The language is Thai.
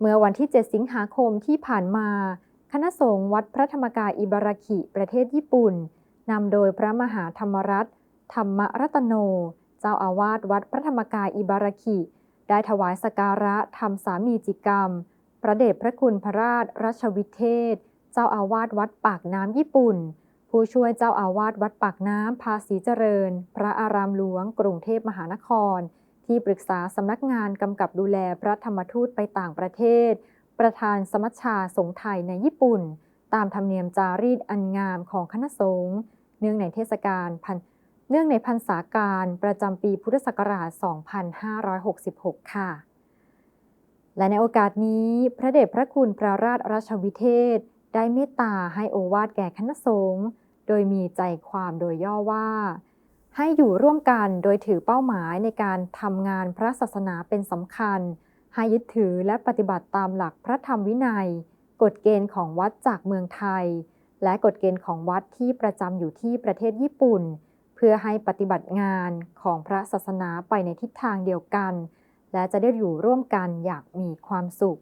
เมื่อวันที่ 7 สิงหาคมที่ผ่านมา คณะสงฆ์วัดพระธรรมกายอิบาราคิประเทศญี่ปุ่นนำโดยพระมหาธรรมรัตน์ธรรมรัตโน เจ้าอาวาสวัดพระธรรมกายอิบาราคิได้ถวายสการะทำสามีจิกรรม พระเดชพระคุณพระราชรัชวิเทศ เจ้าอาวาสวัดปากน้ำญี่ปุ่น ผู้ช่วยเจ้าอาวาสวัดปากน้ำภาษีเจริญ พระอารามหลวง กรุงเทพมหานคร ที่ปรึกษาสำนักงานกำกับดูแลพระธรรมทูตไปต่างประเทศ ประธานสมัชชาสงฆ์ไทยในญี่ปุ่น ตามธรรมเนียมจารีตอันงามของคณะสงฆ์เนื่องในเทศกาลพันเนื่องในพรรษาการประจำปีพุทธศักราช 2566 ค่ะ และในโอกาสนี้พระเดชพระคุณพระราชราชวิเทศ ได้เมตตาให้โอวาทแก่คณะสงฆ์โดยมีใจความโดยย่อว่า ให้อยู่ร่วมกันโดยถือเป้าหมายในการทำงานพระศาสนาเป็นสำคัญ ให้ยึดถือและปฏิบัติตามหลักพระธรรมวินัย กฎเกณฑ์ของวัดจากเมืองไทย และกฎเกณฑ์ของวัดที่ประจำอยู่ที่ประเทศญี่ปุ่น เพื่อให้ปฏิบัติงานของพระศาสนาไปในทิศทางเดียวกัน และจะได้อยู่ร่วมกันอย่างมีความสุข